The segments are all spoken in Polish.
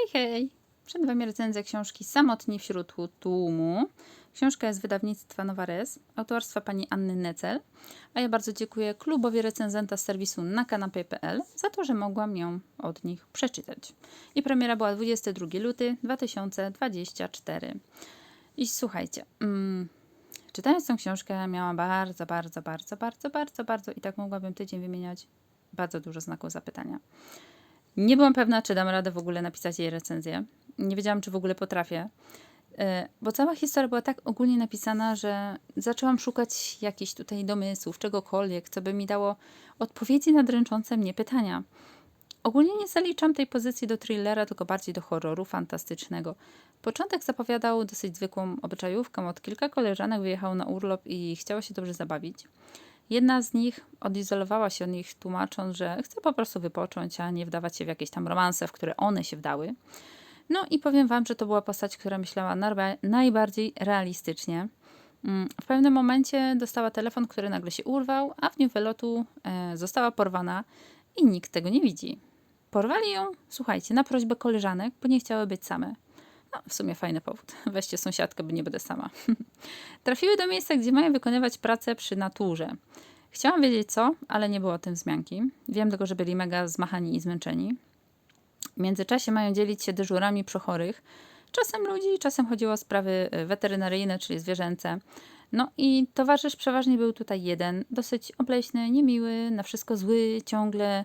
Hej, hej! Przed Wami recenzja książki Samotni wśród tłumu. Książka jest z wydawnictwa Nowares, autorstwa pani Anny Necel, a ja bardzo dziękuję klubowi recenzenta z serwisu nakanapie.pl za to, że mogłam ją od nich przeczytać. I premiera była 22 luty 2024. I słuchajcie, mm, czytając tę książkę miałam bardzo, bardzo, bardzo, bardzo, bardzo, bardzo i tak mogłabym tydzień wymieniać bardzo dużo znaków zapytania. Nie byłam pewna, czy dam radę w ogóle napisać jej recenzję. Nie wiedziałam, czy w ogóle potrafię. E, Bo cała historia była tak ogólnie napisana, że zaczęłam szukać jakichś tutaj domysłów, czegokolwiek, co by mi dało odpowiedzi na dręczące mnie pytania. Ogólnie nie zaliczam tej pozycji do thrillera, tylko bardziej do horroru fantastycznego. Początek zapowiadał dosyć zwykłą obyczajówkę. Od kilka koleżanek wyjechało na urlop i chciało się dobrze zabawić. Jedna z nich odizolowała się od nich, tłumacząc, że chce po prostu wypocząć, a nie wdawać się w jakieś tam romanse, w które one się wdały. No i powiem Wam, że to była postać, która myślała najbardziej realistycznie. Mm, W pewnym momencie dostała telefon, który nagle się urwał, a w dniu wylotu e, została porwana i nikt tego nie widzi. Porwali ją, słuchajcie, na prośbę koleżanek, bo nie chciały być same. No, w sumie fajny powód. Weźcie sąsiadkę, bo nie będę sama. Trafiły do miejsca, gdzie mają wykonywać pracę przy naturze. Chciałam wiedzieć co, ale nie było o tym wzmianki. Wiem tylko, że byli mega zmachani i zmęczeni. W międzyczasie mają dzielić się dyżurami przy chorych. Czasem ludzi, czasem chodziło o sprawy y, weterynaryjne, czyli zwierzęce. No i towarzysz przeważnie był tutaj jeden, dosyć obleśny, niemiły, na wszystko zły, ciągle.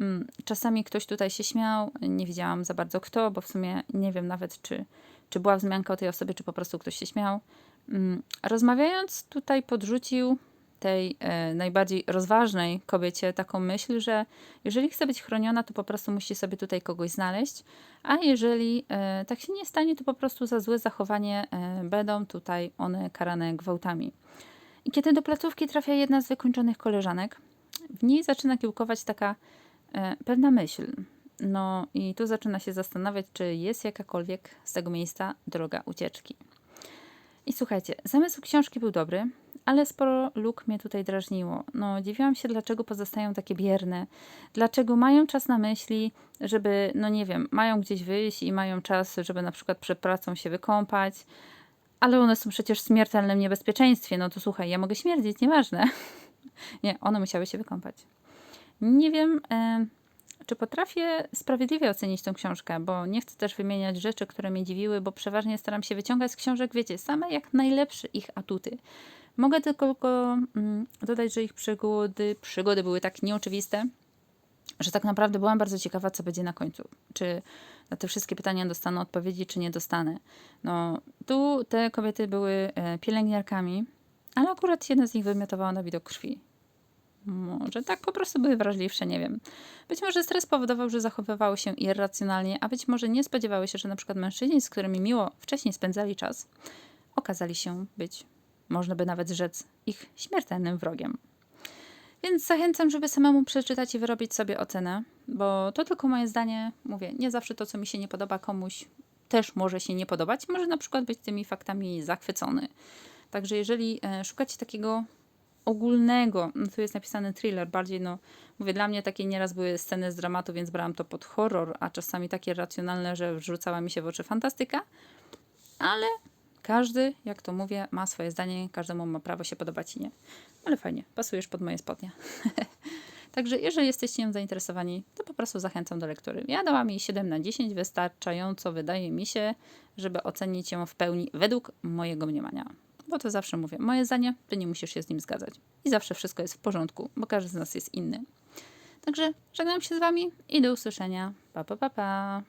Mm, Czasami ktoś tutaj się śmiał, nie wiedziałam za bardzo kto, bo w sumie nie wiem nawet, czy, czy była wzmianka o tej osobie, czy po prostu ktoś się śmiał. Mm, Rozmawiając, tutaj podrzucił tej e, najbardziej rozważnej kobiecie taką myśl, że jeżeli chce być chroniona, to po prostu musi sobie tutaj kogoś znaleźć, a jeżeli e, tak się nie stanie, to po prostu za złe zachowanie e, będą tutaj one karane gwałtami. I kiedy do placówki trafia jedna z wykończonych koleżanek, w niej zaczyna kiełkować taka pewna myśl. No i tu zaczyna się zastanawiać, czy jest jakakolwiek z tego miejsca droga ucieczki. I słuchajcie, zamysł książki był dobry, ale sporo luk mnie tutaj drażniło. No, dziwiłam się, dlaczego pozostają takie bierne, dlaczego mają czas na myśli, żeby, no nie wiem, mają gdzieś wyjść i mają czas, żeby na przykład przed pracą się wykąpać, ale one są przecież w śmiertelnym niebezpieczeństwie. No to słuchaj, ja mogę śmierdzić, nieważne. nie, one musiały się wykąpać. Nie wiem, e, czy potrafię sprawiedliwie ocenić tą książkę, bo nie chcę też wymieniać rzeczy, które mnie dziwiły, bo przeważnie staram się wyciągać z książek, wiecie, same jak najlepsze ich atuty. Mogę tylko mm, dodać, że ich przygody, przygody były tak nieoczywiste, że tak naprawdę byłam bardzo ciekawa, co będzie na końcu. Czy na te wszystkie pytania dostanę odpowiedzi, czy nie dostanę. No, tu te kobiety były e, pielęgniarkami, ale akurat jedna z nich wymiotowała na widok krwi. Może tak po prostu były wrażliwsze, nie wiem. Być może stres powodował, że zachowywały się irracjonalnie, a być może nie spodziewały się, że na przykład mężczyźni, z którymi miło wcześniej spędzali czas, okazali się być, można by nawet rzec, ich śmiertelnym wrogiem. Więc zachęcam, żeby samemu przeczytać i wyrobić sobie ocenę, bo to tylko moje zdanie. Mówię, nie zawsze to, co mi się nie podoba komuś, też może się nie podobać. Może na przykład być tymi faktami zachwycony. Także jeżeli e, szukacie takiego ogólnego, no tu jest napisany thriller, bardziej no, mówię, dla mnie takie nieraz były sceny z dramatu, więc brałam to pod horror, a czasami takie racjonalne, że wrzucała mi się w oczy fantastyka, ale każdy, jak to mówię, ma swoje zdanie, każdemu ma prawo się podobać i nie. Ale fajnie, pasujesz pod moje spodnie. Także jeżeli jesteście nią zainteresowani, to po prostu zachęcam do lektury. Ja dałam jej 7 na 10, wystarczająco wydaje mi się, żeby ocenić ją w pełni według mojego mniemania. Bo to zawsze mówię, moje zdanie, ty nie musisz się z nim zgadzać. I zawsze wszystko jest w porządku, bo każdy z nas jest inny. Także żegnam się z wami i do usłyszenia. Pa, pa, pa, pa.